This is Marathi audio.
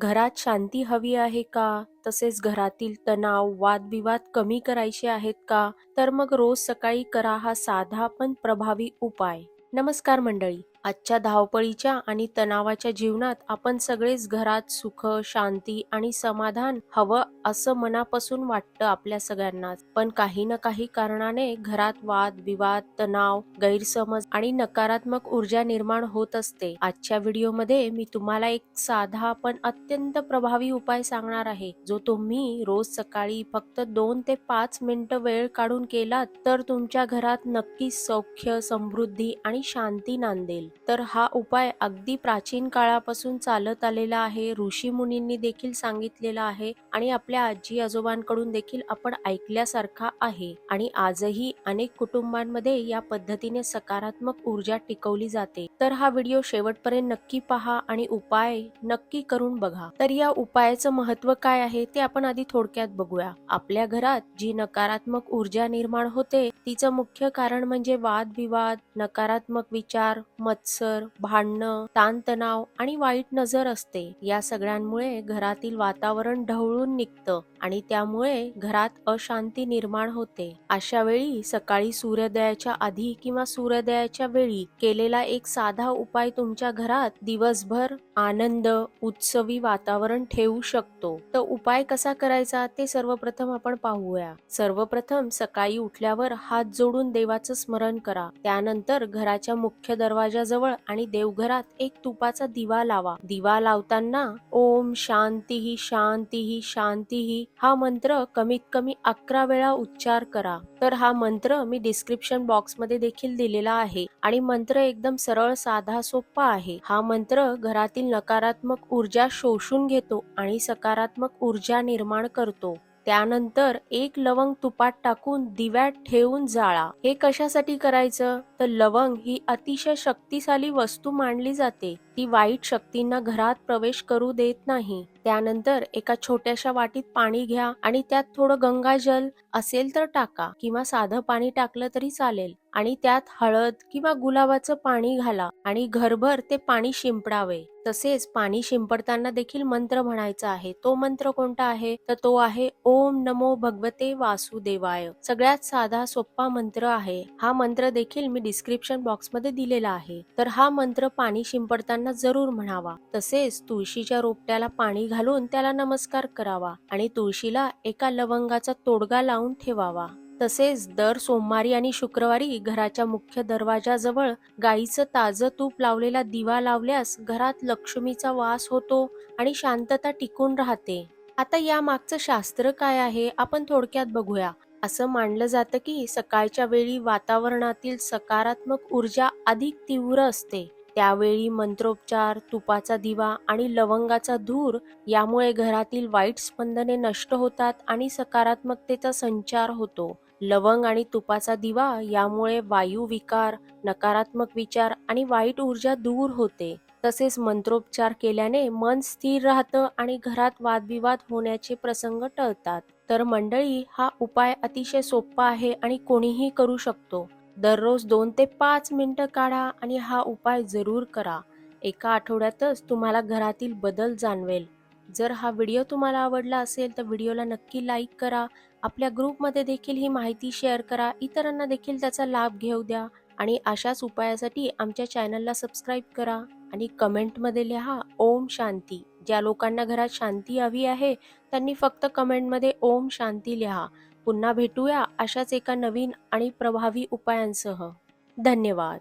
घरात शांती हवी आहे का? तसेच घरातील तणाव वादविवाद कमी करायचे आहेत का? तर मग रोज सकाळी करा हा साधा पण प्रभावी उपाय. नमस्कार मंडळी. आजच्या धावपळीच्या आणि तणावाच्या जीवनात आपण सगळेच घरात सुख शांती आणि समाधान हवं असं मनापासून वाटतं आपल्या सगळ्यांनाच. पण काही ना काही कारणाने घरात वाद विवाद तणाव गैरसमज आणि नकारात्मक ऊर्जा निर्माण होत असते. आजच्या व्हिडिओमध्ये मी तुम्हाला एक साधा पण अत्यंत प्रभावी उपाय सांगणार आहे. जो तुम्ही रोज सकाळी फक्त दोन ते पाच मिनिटं वेळ काढून केलात तर तुमच्या घरात नक्कीच सौख्य समृद्धी आणि शांती नांदेल. तर हा उपाय अगदी प्राचीन काळापासून चालत आलेला आहे ऋषी मुनींनी देखील सांगितलेला आहे आणि आपल्या आजी आजोबांकडून देखील आपण ऐकल्यासारखा आहे. आणि आजही अनेक कुटुंबांमध्ये या पद्धतीने सकारात्मक ऊर्जा टिकवली जाते. तर हा व्हिडिओ शेवटपर्यंत नक्की पहा आणि उपाय नक्की करून बघा. तर या उपायाचं महत्त्व काय आहे ते आपण आधी थोडक्यात बघूया. आपल्या घरात जी नकारात्मक ऊर्जा निर्माण होते तिचं मुख्य कारण म्हणजे वादविवाद नकारात्मक विचार मत मत्सर भांडणं ताणतणाव आणि वाईट नजर असते. या सगळ्यांमुळे घरातील वातावरण ढवळून निघतं. आणि त्यामुळे घरात अशांती निर्माण होते. अशा वेळी सकाळी सूर्योदयाच्या आधी किंवा सूर्योदयाच्या वेळी केलेला एक साधा उपाय तुमच्या घरात दिवसभर आनंद उत्सवी वातावरण ठेवू शकतो. तर उपाय कसा करायचा ते सर्वप्रथम आपण पाहूया. सर्वप्रथम सकाळी उठल्यावर हात जोडून देवाचं स्मरण करा. त्यानंतर घराच्या मुख्य दरवाजाजवळ आणि देवघरात एक तुपाचा दिवा लावा. दिवा लावताना ओम शांती ही शांती ही शांती ही हा मंत्र कमीत कमी अकरा वेळा उच्चार करा. तर हा मंत्र मी डिस्क्रिप्शन बॉक्समध्ये देखील दिलेला आहे आणि मंत्र एकदम सरळ साधा सोपा आहे. हा मंत्र घरातील नकारात्मक ऊर्जा शोषून घेतो आणि सकारात्मक ऊर्जा निर्माण करतो. त्यानंतर एक लवंग तुपात टाकून दिव्यात ठेवून जाळा. हे कशासाठी करायचं? तर लवंग ही अतिशय शक्तिशाली वस्तू मानली जाते. ती वाईट शक्तींना घरात प्रवेश करू देत नाही. त्यानंतर एका छोट्याशा वाटीत पाणी घ्या आणि त्यात थोडं गंगाजल असेल तर टाका किंवा साधं पाणी टाकलं तरी चालेल. आणि त्यात हळद किंवा गुलाबाचं पाणी घाला आणि घरभर ते पाणी शिंपडावे. तसेच पाणी शिंपडताना देखील मंत्र म्हणायचा आहे. तो मंत्र कोणता आहे? तर तो आहे ओम नमो भगवते वासुदेवाय. सगळ्यात साधा सोपा मंत्र आहे. हा मंत्र देखील मी डिस्क्रिप्शन बॉक्समध्ये दिलेला आहे. तर हा मंत्र पाणी शिंपडताना जरूर म्हणावा. तसेच तुळशीच्या रोपट्याला पाणी घालून त्याला नमस्कार करावा आणि तुळशीला एका लवंगाचा तोडगा लावून ठेवावा. तसेच दर सोमवारी आणि शुक्रवारी घराच्या मुख्य दरवाजाजवळ गाईचं ताजं तूप लावलेला दिवा लावल्यास घरात लक्ष्मीचा वास होतो आणि शांतता टिकून राहते. आता या मागचं शास्त्र काय आहे आपण थोडक्यात बघूया. असं मानलं जातं की सकाळच्या वेळी वातावरणातील सकारात्मक ऊर्जा अधिक तीव्र असते. त्यावेळी मंत्रोपचार तुपाचा दिवा आणि लवंगाचा धूर यामुळे घरातील वाईट स्पंदने नष्ट होतात आणि सकारात्मकतेचा संचार होतो. लवंग आणि तुपाचा दिवा यामुळे वायू विकार नकारात्मक विचार आणि वाईट ऊर्जा दूर होते. तसेच मंत्रोपचार केल्याने मन स्थिर राहतं आणि घरात वादविवाद होण्याचे प्रसंग टळतात. तर मंडळी हा उपाय अतिशय सोपा आहे आणि कोणीही करू शकतो. दररोज दोन ते पाच मिनटं काढा आणि हा उपाय जरूर करा. एका आठवड्यातच तुम्हाला घरातील बदल जाणवेल. जर हा व्हिडिओ तुम्हाला आवडला असेल तर व्हिडिओला नक्की लाईक करा. आपल्या ग्रुपमध्ये देखील ही माहिती शेअर करा. इतरांना देखील त्याचा लाभ घेऊ द्या आणि अशाच उपायासाठी आमच्या चॅनलला सबस्क्राईब करा आणि कमेंटमध्ये लिहा ओम शांती. ज्या लोकांना घरात शांती हवी आहे त्यांनी फक्त कमेंटमध्ये ओम शांती लिहा. पुन्हा भेटूया अशाच एका नवीन आणि प्रभावी उपायांसह. धन्यवाद.